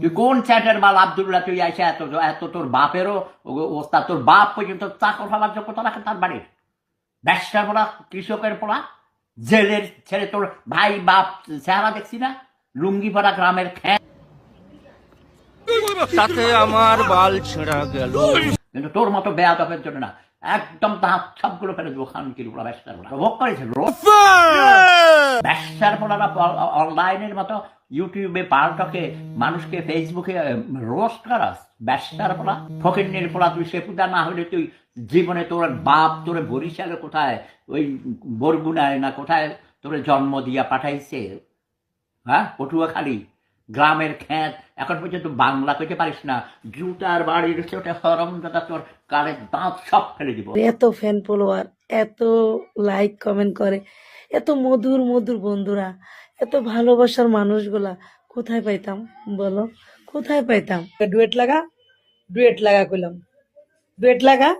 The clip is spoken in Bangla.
তুই কোন চ্যাটের মাল আবদুল্লাহ তুই আইসা এত এত তোর বাপেরও ওস্তাদ তোর বাপ পর্যন্ত চাকর হওয়ার যোগ্যতা রাখে তার বাড়ির। ব্যবসার পড়া কৃষকের পড়া জেলের ছেলে তোর ভাই বাপ চেহারা দেখছি না? লুঙ্গি পড়া গ্রামের খ্যাঁ তাতে আমার বাল ছেঁড়া গেল। কিন্তু তোর মতো বেয়াদবের জন্য না একদম দাঁত সবগুলো ফেলে দেবো খান ব্যবসার পড়া ভোগ করেছে ব্যবসার পড়ারা অনলাইনের মতো ইউটিউবে পাল্টকে মানুষকে ফেসবুকে রোস্ট করাস ব্যবসার পড়া ফকির পড়া তুই সে পূজা না হলে তুই জীবনে তোর বাপ, তোর বরিশালে কোথায়, ওই বরগুনায় না কোথায় তোর জন্ম দিয়া পাঠাইছে? হ্যাঁ? পটুয়াখালী, গ্রামের খ্যাত এখন পর্যন্ত বাংলা কইতে পারিস না। জুতার বাড়ির হরম দাদা তোর কানের দাঁত সব ফেলে দিব। এত ফ্যান ফলোয়ার এত লাইক কমেন্ট করে। এত মধুর মধুর বন্ধুরা। এত ভালোবাসার মানুষগুলা। কোথায় পাইতাম? বলো। কোথায় পাইতাম? ডুয়েট লাগা? ডুয়েট লাগা কইলাম। ডুয়েট লাগা?